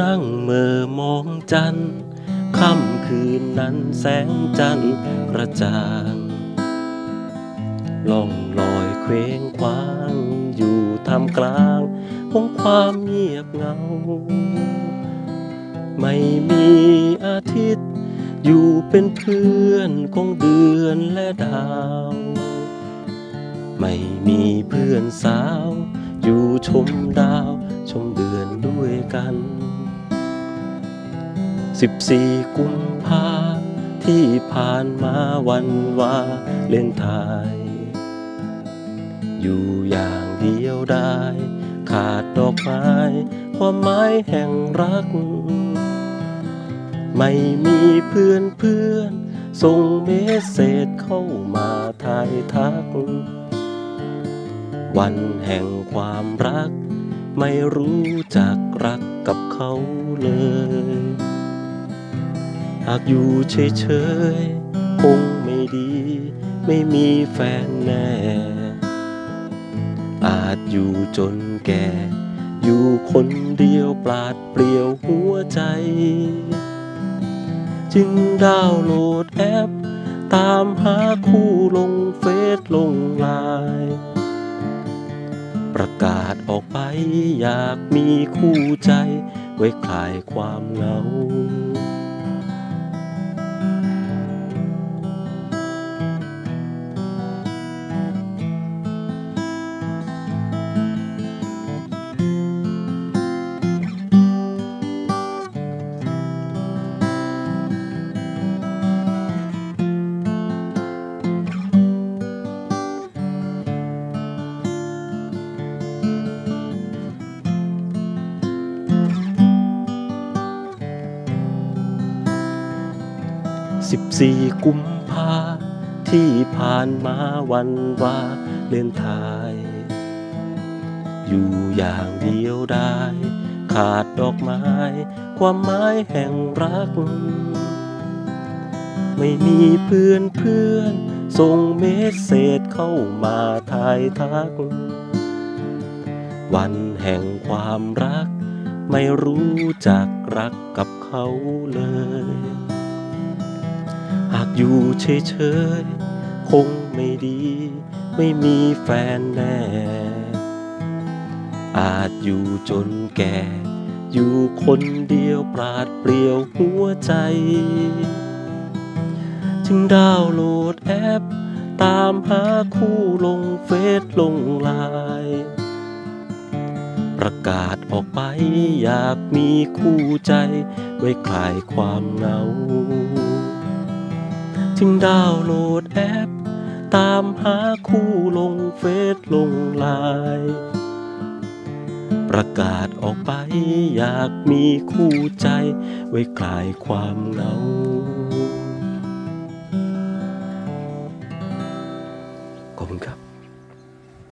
นั่งเมื่อมองจันทร์ค่ำคืนนั้นแสงจันทร์กระจ่างล่องลอยเคว้งคว้าง อยู่ท่ามกลางของความเงียบเงา ไม่มีอาทิตย์ อยู่เป็นเพื่อนของเดือนและดาว ไม่มีเพื่อนสาว อยู่ชมดาวชมเดือนด้วยกัน สิบสี่กุมภาที่ผ่านมาวันวาเล่นไทยอยู่อย่างเดียวได้ ขาดดอกไม้ความหมายแห่งรัก ไม่มีเพื่อนเพื่อนส่งเมสเซจเข้ามาทายทัก วันแห่งความรัก ไม่รู้จักรักกับเขาเลย หากอยู่เฉยๆคงไม่ดี ไม่มีแฟนแน่ อาจอยู่จนแก่ อยู่คนเดียวปราดเปลี่ยวหัวใจ จึงดาวน์โหลดแอป ตามหาคู่ลงเฟซลงไลน์ประกาศออกไปอยากมีคู่ใจ ไว้คลายความเหงา สิบสี่กุมภาที่ผ่านมาวันวาเลนไทย อยู่อย่างเดียวได้ ขาดดอกไม้ ความหมายแห่งรัก ไม่มีเพื่อนเพื่อนส่งเมสเซจเข้ามาทายทัก วันแห่งความรัก ไม่รู้จักรักกับเขาเลยากอยู่เฉยๆ คงไม่ดี ไม่มีแฟนแน่ อาจอยู่จนแก่ อยู่คนเดียวปราดเปลี่ยวหัวใจ จึงดาวน์โหลดแอป ตามหาคู่ลงเฟซลงไลน์ประกาศออกไปอยากมีคู่ใจ ไว้คลายความเหงา จึงดาวน์โหลดแอป ตามหาคู่ลงเฟซลงไลน์ประกาศออกไปอยากมีคู่ใจไว้คลายความเหงา